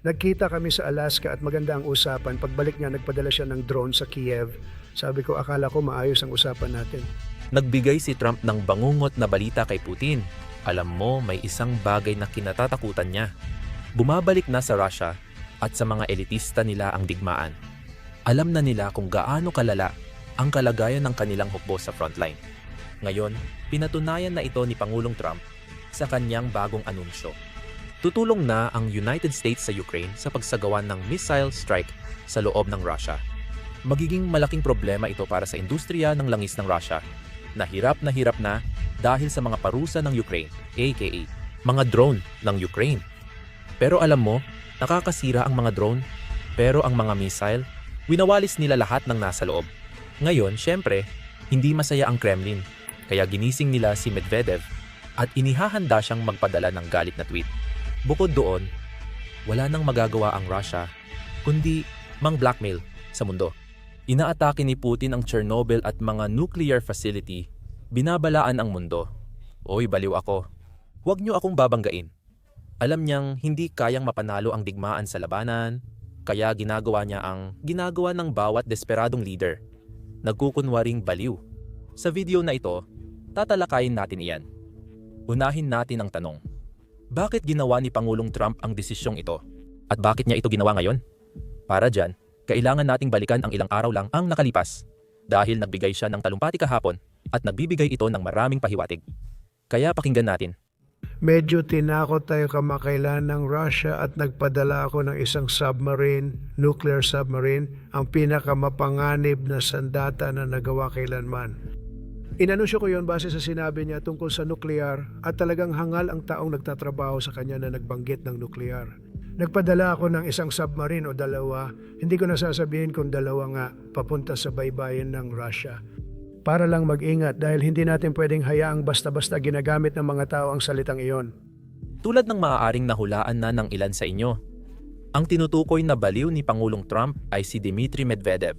Nagkita kami sa Alaska at maganda ang usapan. Pagbalik niya, nagpadala siya ng drone sa Kiev. Sabi ko, akala ko maayos ang usapan natin. Nagbigay si Trump ng bangungot na balita kay Putin. Alam mo, may isang bagay na kinatatakutan niya. Bumabalik na sa Russia at sa mga elitista nila ang digmaan. Alam na nila kung gaano kalala ang kalagayan ng kanilang hukbo sa frontline. Ngayon, pinatunayan na ito ni Pangulong Trump sa kanyang bagong anunsyo. Tutulong na ang United States sa Ukraine sa pagsagawa ng missile strike sa loob ng Russia. Magiging malaking problema ito para sa industriya ng langis ng Russia na hirap na hirap na dahil sa mga parusa ng Ukraine, aka mga drone ng Ukraine. Pero alam mo, nakakasira ang mga drone, pero ang mga missile, winawalis nila lahat ng nasa loob. Ngayon, syempre, hindi masaya ang Kremlin, kaya ginising nila si Medvedev at inihahanda siyang magpadala ng galit na tweet. Bukod doon, wala nang magagawa ang Russia kundi mang blackmail sa mundo. Inaatake ni Putin ang Chernobyl at mga nuclear facility, binabalaan ang mundo. Oy, baliw ako. Huwag niyo akong babanggain. Alam niyang hindi kayang mapanalo ang digmaan sa labanan, kaya ginagawa niya ang ginagawa ng bawat desperadong leader. Nagkukunwaring baliw. Sa video na ito, tatalakayin natin iyan. Unahin natin ang tanong. Bakit ginawa ni Pangulong Trump ang desisyong ito? At bakit niya ito ginawa ngayon? Para dyan, kailangan nating balikan ang ilang araw lang ang nakalipas dahil nagbigay siya ng talumpati kahapon at nagbibigay ito ng maraming pahiwatig. Kaya pakinggan natin. Medyo tinakot tayo kamakailan ng Russia at nagpadala ako ng isang submarine, nuclear submarine, ang pinakamapanganib na sandata na nagawa kailanman. Inanunsyo ko yon base sa sinabi niya tungkol sa nuklear at talagang hangal ang taong nagtatrabaho sa kanya na nagbanggit ng nuklear. Nagpadala ako ng isang submarine o dalawa, hindi ko nasasabihin kung dalawa nga, papunta sa baybayin ng Russia. Para lang mag-ingat dahil hindi natin pwedeng hayaang basta-basta ginagamit ng mga tao ang salitang iyon. Tulad ng maaaring nahulaan na ng ilan sa inyo, ang tinutukoy na baliw ni Pangulong Trump ay si Dmitry Medvedev,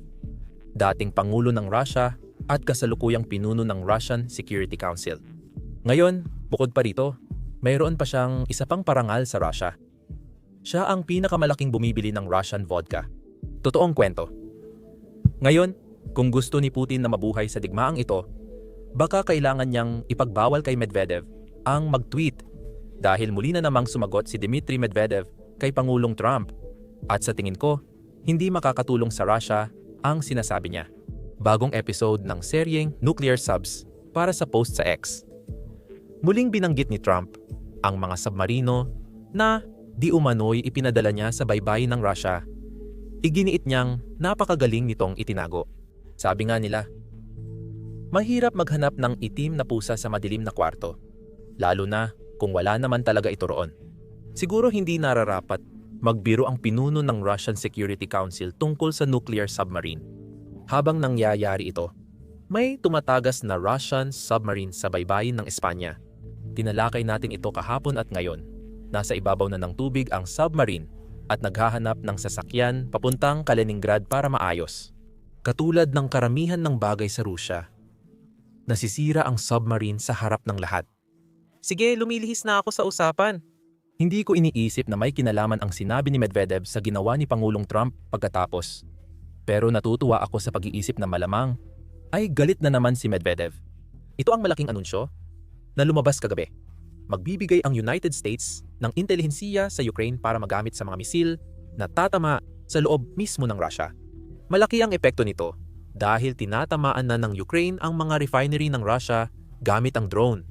dating Pangulo ng Russia at kasalukuyang pinuno ng Russian Security Council. Ngayon, bukod pa rito, mayroon pa siyang isa pang parangal sa Russia. Siya ang pinakamalaking bumibili ng Russian vodka. Totoong kwento. Ngayon, kung gusto ni Putin na mabuhay sa digmaang ito, baka kailangan niyang ipagbawal kay Medvedev ang mag-tweet dahil muli na namang sumagot si Dmitry Medvedev kay Pangulong Trump at sa tingin ko, hindi makakatulong sa Russia ang sinasabi niya. Bagong episode ng seryeng Nuclear Subs para sa post sa X. Muling binanggit ni Trump ang mga submarino na di umano'y ipinadala niya sa baybayin ng Russia. Iginiit niyang napakagaling nitong itinago. Sabi nga nila, mahirap maghanap ng itim na pusa sa madilim na kwarto, lalo na kung wala naman talaga ito roon. Siguro hindi nararapat magbiro ang pinuno ng Russian Security Council tungkol sa nuclear submarine. Habang nangyayari ito, may tumatagas na Russian submarine sa baybayin ng Espanya. Tinalakay natin ito kahapon at ngayon. Nasa ibabaw na ng tubig ang submarine at naghahanap ng sasakyan papuntang Kaliningrad para maayos. Katulad ng karamihan ng bagay sa Rusya, nasisira ang submarine sa harap ng lahat. Sige, lumilihis na ako sa usapan. Hindi ko iniisip na may kinalaman ang sinabi ni Medvedev sa ginawa ni Pangulong Trump pagkatapos. Pero natutuwa ako sa pag-iisip na malamang ay galit na naman si Medvedev. Ito ang malaking anunsyo na lumabas kagabi. Magbibigay ang United States ng intelihensiya sa Ukraine para magamit sa mga misil na tatama sa loob mismo ng Russia. Malaki ang epekto nito dahil tinatamaan na ng Ukraine ang mga refinery ng Russia gamit ang drone.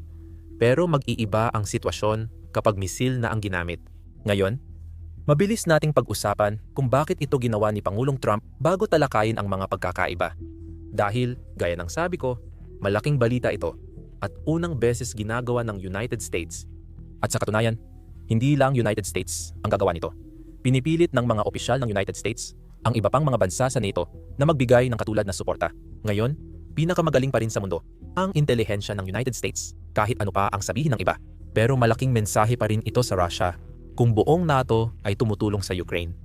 Pero mag-iiba ang sitwasyon kapag misil na ang ginamit. Ngayon, mabilis nating pag-usapan kung bakit ito ginawa ni Pangulong Trump bago talakayin ang mga pagkakaiba. Dahil, gaya ng sabi ko, malaking balita ito at unang beses ginagawa ng United States. At sa katunayan, hindi lang United States ang gagawa nito. Pinipilit ng mga opisyal ng United States ang iba pang mga bansa sa NATO na magbigay ng katulad na suporta. Ngayon, pinakamagaling pa rin sa mundo ang intelihensya ng United States kahit ano pa ang sabihin ng iba. Pero malaking mensahe pa rin ito sa Russia kung buong NATO ay tumutulong sa Ukraine.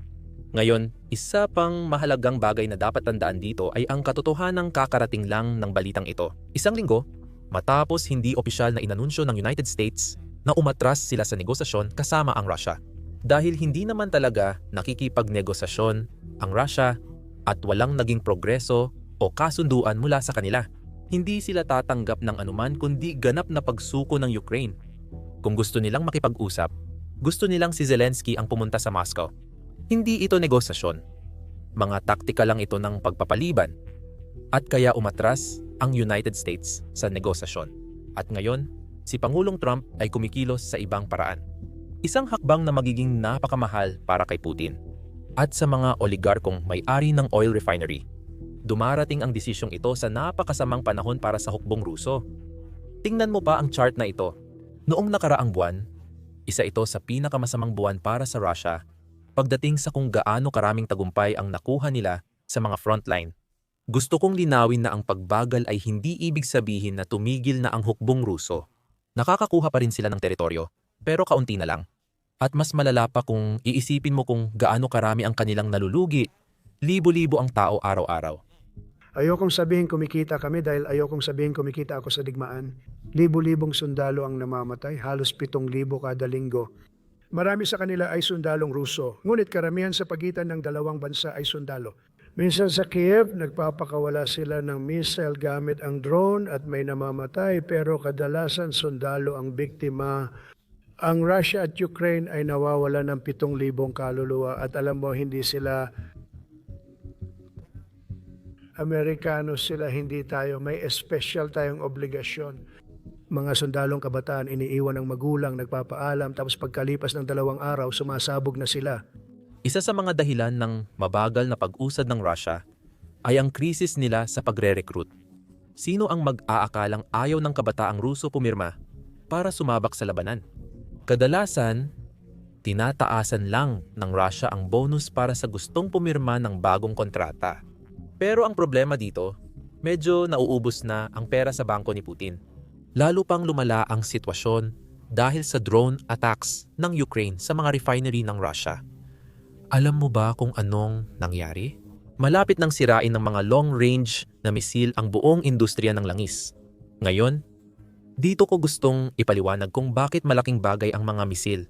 Ngayon, isa pang mahalagang bagay na dapat tandaan dito ay ang katotohanang kakarating lang ng balitang ito. Isang linggo, matapos hindi opisyal na inanunsyo ng United States na umatras sila sa negosasyon kasama ang Russia. Dahil hindi naman talaga nakikipagnegosasyon ang Russia at walang naging progreso o kasunduan mula sa kanila. Hindi sila tatanggap ng anuman kundi ganap na pagsuko ng Ukraine. Kung gusto nilang makipag-usap, gusto nilang si Zelensky ang pumunta sa Moscow. Hindi ito negosasyon. Mga taktika lang ito ng pagpapaliban. At kaya umatras ang United States sa negosasyon. At ngayon, si Pangulong Trump ay kumikilos sa ibang paraan. Isang hakbang na magiging napakamahal para kay Putin at sa mga oligarkong may-ari ng oil refinery. Dumarating ang desisyong ito sa napakasamang panahon para sa hukbong Ruso. Tingnan mo pa ang chart na ito. Noong nakaraang buwan, isa ito sa pinakamasamang buwan para sa Russia pagdating sa kung gaano karaming tagumpay ang nakuha nila sa mga frontline. Gusto kong linawin na ang pagbagal ay hindi ibig sabihin na tumigil na ang hukbong Ruso. Nakakakuha pa rin sila ng teritoryo, pero kaunti na lang. At mas malala pa kung iisipin mo kung gaano karami ang kanilang nalulugi, libo-libo ang tao araw-araw. Ayokong sabihin kumikita kami dahil ayokong sabihin kumikita ako sa digmaan. Libo-libong sundalo ang namamatay, halos pitong libo kada linggo. Marami sa kanila ay sundalong Ruso, ngunit karamihan sa pagitan ng dalawang bansa ay sundalo. Minsan sa Kiev, nagpapakawala sila ng missile gamit ang drone at may namamatay pero kadalasan sundalo ang biktima. Ang Russia at Ukraine ay nawawala ng pitong libong kaluluwa at alam mo hindi sila Amerikano sila, hindi tayo. May special tayong obligasyon. Mga sundalong kabataan, iniiwan ng magulang, nagpapaalam, tapos pagkalipas ng dalawang araw, sumasabog na sila. Isa sa mga dahilan ng mabagal na pag-usad ng Russia ay ang krisis nila sa pagre-recruit. Sino ang mag-aakalang ayaw ng kabataang Ruso pumirma para sumabak sa labanan? Kadalasan, tinataasan lang ng Russia ang bonus para sa gustong pumirma ng bagong kontrata. Pero ang problema dito, medyo nauubos na ang pera sa bangko ni Putin. Lalo pang lumala ang sitwasyon dahil sa drone attacks ng Ukraine sa mga refinery ng Russia. Alam mo ba kung anong nangyari? Malapit nang sirain ng mga long-range na misil ang buong industriya ng langis. Ngayon, dito ko gustong ipaliwanag kung bakit malaking bagay ang mga misil.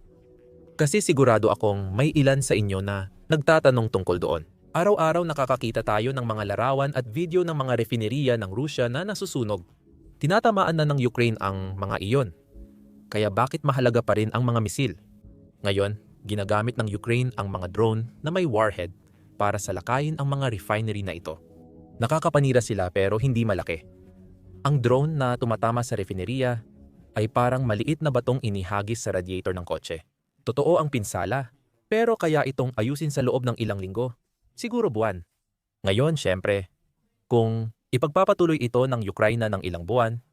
Kasi sigurado akong may ilan sa inyo na nagtatanong tungkol doon. Araw-araw nakakakita tayo ng mga larawan at video ng mga refineriya ng Rusya na nasusunog. Tinatamaan na ng Ukraine ang mga iyon. Kaya bakit mahalaga pa rin ang mga misil? Ngayon, ginagamit ng Ukraine ang mga drone na may warhead para salakayin ang mga refinery na ito. Nakakapanira sila pero hindi malaki. Ang drone na tumatama sa refineria ay parang maliit na batong inihagis sa radiator ng kotse. Totoo ang pinsala, pero kaya itong ayusin sa loob ng ilang linggo, siguro buwan. Ngayon, syempre, kung ipagpapatuloy ito ng Ukraine ng ilang buwan,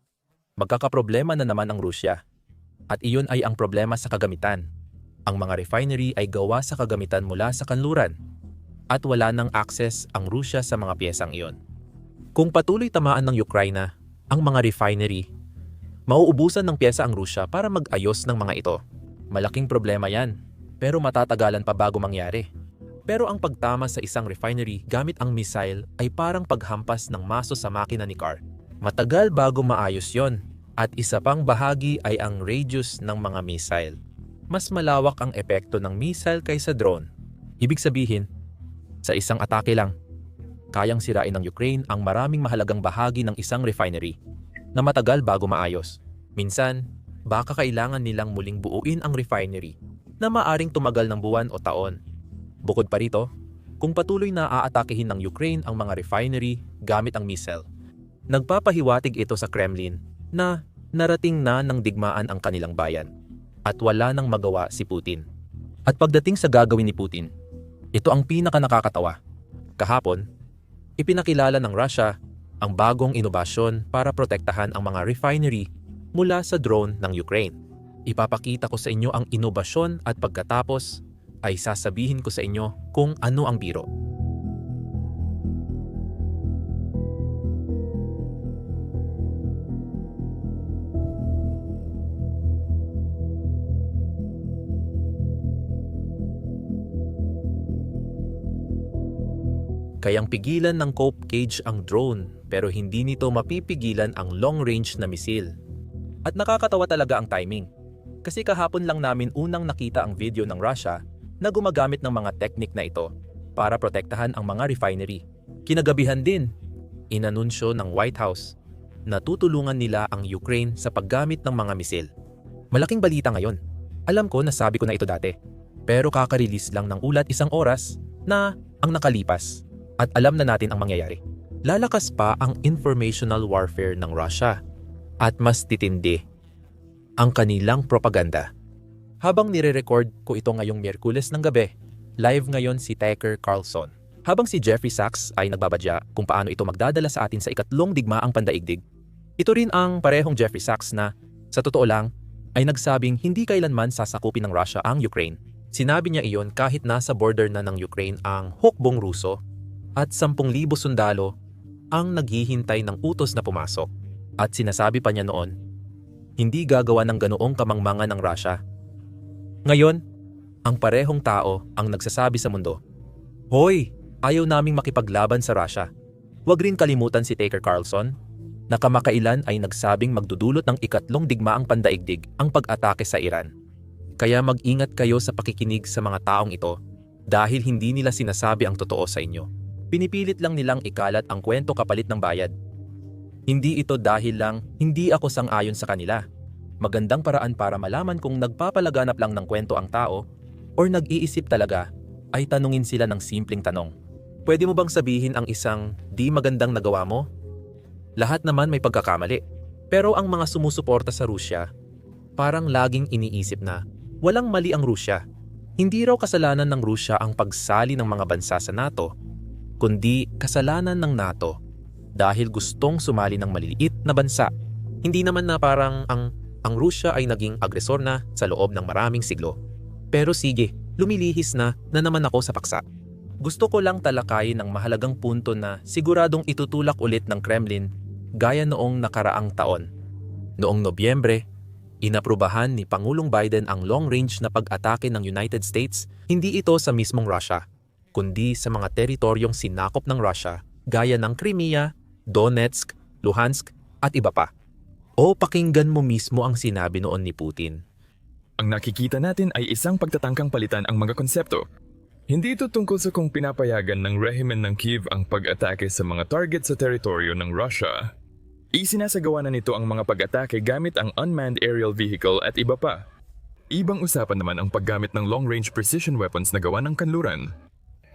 magkakaproblema na naman ang Rusya. At iyon ay ang problema sa kagamitan. Ang mga refinery ay gawa sa kagamitan mula sa kanluran at wala nang access ang Rusya sa mga piyesang iyon. Kung patuloy tamaan ng Ukraine ang mga refinery, mauubusan ng pyesa ang Rusya para mag-ayos ng mga ito. Malaking problema yan, pero matatagalan pa bago mangyari. Pero ang pagtama sa isang refinery gamit ang missile ay parang paghampas ng maso sa makina ni car. Matagal bago maayos yon at isa pang bahagi ay ang radius ng mga missile. Mas malawak ang epekto ng missile kaysa drone. Ibig sabihin, sa isang atake lang, kayang sirain ng Ukraine ang maraming mahalagang bahagi ng isang refinery na matagal bago maayos. Minsan, baka kailangan nilang muling buuin ang refinery na maaring tumagal ng buwan o taon. Bukod pa rito, kung patuloy na aatakehin ng Ukraine ang mga refinery gamit ang missile, nagpapahiwatig ito sa Kremlin na narating na ng digmaan ang kanilang bayan at wala nang magawa si Putin. At pagdating sa gagawin ni Putin, ito ang pinaka nakakatawa. Kahapon, ipinakilala ng Russia ang bagong inobasyon para protektahan ang mga refinery mula sa drone ng Ukraine. Ipapakita ko sa inyo ang inobasyon at pagkatapos ay sasabihin ko sa inyo kung ano ang biro. Kayang pigilan ng Cope Cage ang drone pero hindi nito mapipigilan ang long-range na misil. At nakakatawa talaga ang timing. Kasi kahapon lang namin unang nakita ang video ng Russia na gumagamit ng mga teknik na ito para protektahan ang mga refinery. Kinagabihan din, inanunsyo ng White House na tutulungan nila ang Ukraine sa paggamit ng mga misil. Malaking balita ngayon. Alam ko na sabi ko na ito dati. Pero kaka-release lang ng ulat isang oras na ang nakalipas at alam na natin ang mangyayari. Lalakas pa ang informational warfare ng Russia at mas titindi ang kanilang propaganda. Habang nire-record ko ito ngayong Miyerkules ng gabi, live ngayon si Tucker Carlson. Habang si Jeffrey Sachs ay nagbabadya kung paano ito magdadala sa atin sa ikatlong digmaang pandaigdig, ito rin ang parehong Jeffrey Sachs na, sa totoo lang, ay nagsabing hindi kailanman sasakupin ng Russia ang Ukraine. Sinabi niya iyon kahit nasa border na ng Ukraine ang hukbong Ruso at 10,000 sundalo ang naghihintay ng utos na pumasok. At sinasabi pa niya noon, hindi gagawa ng ganoong kamangmangan ng Russia. Ngayon, ang parehong tao ang nagsasabi sa mundo, Hoy, ayaw naming makipaglaban sa Russia. Huwag rin kalimutan si Tucker Carlson na kamakailan ay nagsabing magdudulot ng ikatlong digmaang pandaigdig ang pag-atake sa Iran. Kaya mag-ingat kayo sa pakikinig sa mga taong ito dahil hindi nila sinasabi ang totoo sa inyo. Pinipilit lang nilang ikalat ang kwento kapalit ng bayad. Hindi ito dahil lang hindi ako sang-ayon sa kanila. Magandang paraan para malaman kung nagpapalaganap lang ng kwento ang tao or nag-iisip talaga ay tanungin sila ng simpleng tanong. Pwede mo bang sabihin ang isang di magandang nagawa mo? Lahat naman may pagkakamali. Pero ang mga sumusuporta sa Rusya, parang laging iniisip na walang mali ang Rusya. Hindi raw kasalanan ng Rusya ang pagsali ng mga bansa sa NATO, kundi kasalanan ng NATO dahil gustong sumali ng maliliit na bansa. Hindi naman na parang ang ang Rusya ay naging agresor na sa loob ng maraming siglo. Pero sige, lumilihis na na naman ako sa paksa. Gusto ko lang talakayin ang mahalagang punto na siguradong itutulak ulit ng Kremlin gaya noong nakaraang taon. Noong Nobyembre, inaprubahan ni Pangulong Biden ang long-range na pag-atake ng United States, hindi ito sa mismong Russia, kundi sa mga teritoryong sinakop ng Russia gaya ng Crimea, Donetsk, Luhansk at iba pa. O pakinggan mo mismo ang sinabi noon ni Putin. Ang nakikita natin ay isang pagtatangkang palitan ang mga konsepto. Hindi ito tungkol sa kung pinapayagan ng rehimen ng Kiev ang pag-atake sa mga target sa teritoryo ng Russia. Isinasagawa na nito ang mga pag-atake gamit ang unmanned aerial vehicle at iba pa. Ibang usapan naman ang paggamit ng long-range precision weapons na gawa ng kanluran.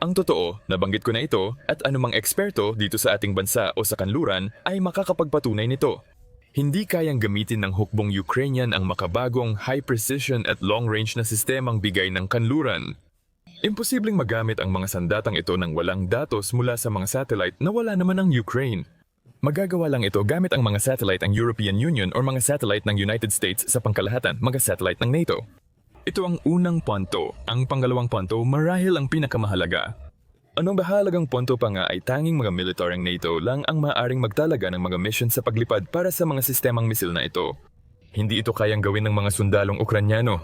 Ang totoo, nabanggit ko na ito at anumang eksperto dito sa ating bansa o sa kanluran ay makakapagpatunay nito. Hindi kayang gamitin ng hukbong Ukrainian ang makabagong high-precision at long-range na sistemang bigay ng kanluran. Imposibleng magamit ang mga sandatang ito ng walang datos mula sa mga satellite na wala naman ang Ukraine. Magagawa lang ito gamit ang mga satellite ng European Union o mga satellite ng United States sa pangkalahatan, mga satellite ng NATO. Ito ang unang ponto. Ang pangalawang ponto marahil ang pinakamahalaga. Anong bahalagang ponto pa nga ay tanging mga militaryong NATO lang ang maaaring magtalaga ng mga mission sa paglipad para sa mga sistemang misil na ito. Hindi ito kayang gawin ng mga sundalong Ukranyano.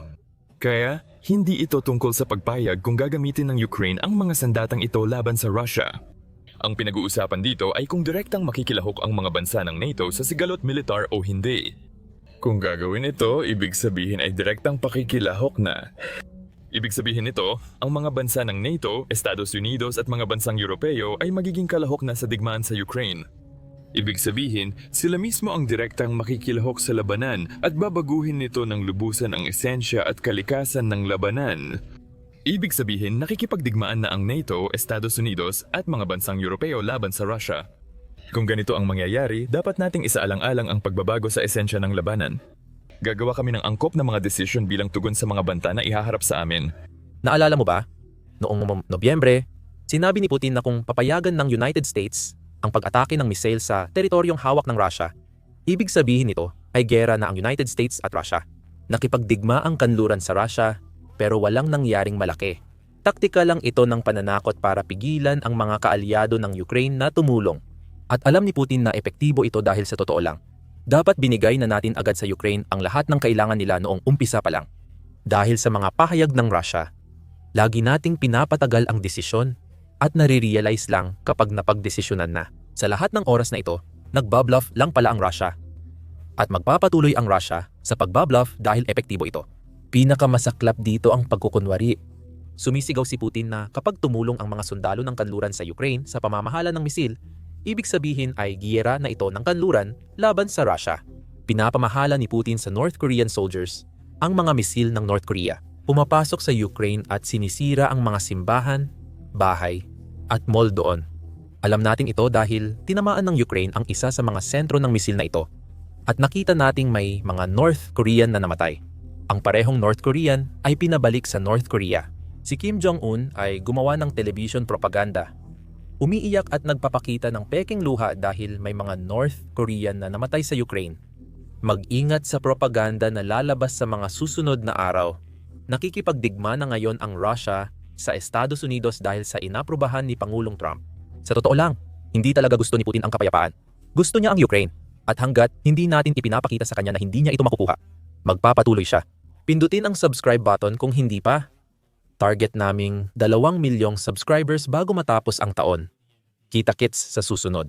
Kaya, hindi ito tungkol sa pagpayag kung gagamitin ng Ukraine ang mga sandatang ito laban sa Russia. Ang pinag-uusapan dito ay kung direktang makikilahok ang mga bansa ng NATO sa sigalot militar o hindi. Kung gagawin ito, ibig sabihin ay direktang pakikilahok na. Ibig sabihin nito, ang mga bansa ng NATO, Estados Unidos at mga bansang Europeo ay magiging kalahok na sa digmaan sa Ukraine. Ibig sabihin, sila mismo ang direktang makikilahok sa labanan at babaguhin nito ng lubusan ang esensya at kalikasan ng labanan. Ibig sabihin, nakikipagdigmaan na ang NATO, Estados Unidos at mga bansang Europeo laban sa Russia. Kung ganito ang mangyayari, dapat nating isaalang-alang ang pagbabago sa esensya ng labanan. Gagawa kami ng angkop na mga desisyon bilang tugon sa mga banta na ihaharap sa amin. Naalala mo ba? Noong Nobyembre, sinabi ni Putin na kung papayagan ng United States ang pag-atake ng misail sa teritoryong hawak ng Russia, ibig sabihin nito ay gera na ang United States at Russia. Nakipagdigma ang kanluran sa Russia pero walang nangyaring malaki. Taktika lang ito ng pananakot para pigilan ang mga kaalyado ng Ukraine na tumulong. At alam ni Putin na epektibo ito dahil sa totoo lang. Dapat binigay na natin agad sa Ukraine ang lahat ng kailangan nila noong umpisa pa lang. Dahil sa mga pahayag ng Russia, lagi nating pinapatagal ang desisyon at nare-realize lang kapag napagdesisyonan na. Sa lahat ng oras na ito, nagbabluff lang pala ang Russia. At magpapatuloy ang Russia sa pagbabluff dahil epektibo ito. Pinakamasaklap dito ang pagkukunwari. Sumisigaw si Putin na kapag tumulong ang mga sundalo ng kanluran sa Ukraine sa pamamahala ng misil, ibig sabihin ay giyera na ito ng kanluran laban sa Russia. Pinapamahala ni Putin sa North Korean soldiers ang mga misil ng North Korea. Pumapasok sa Ukraine at sinisira ang mga simbahan, bahay, at mall doon. Alam natin ito dahil tinamaan ng Ukraine ang isa sa mga sentro ng misil na ito at nakita nating may mga North Korean na namatay. Ang parehong North Korean ay pinabalik sa North Korea. Si Kim Jong-un ay gumawa ng television propaganda. Umiiyak at nagpapakita ng peking luha dahil may mga North Korean na namatay sa Ukraine. Mag-ingat sa propaganda na lalabas sa mga susunod na araw. Nakikipagdigma na ngayon ang Russia sa Estados Unidos dahil sa inaprubahan ni Pangulong Trump. Sa totoo lang, hindi talaga gusto ni Putin ang kapayapaan. Gusto niya ang Ukraine. At hanggat hindi natin ipinapakita sa kanya na hindi niya ito makukuha, magpapatuloy siya. Pindutin ang subscribe button kung hindi pa. Target naming 2 milyong subscribers bago matapos ang taon. Kita-kits sa susunod.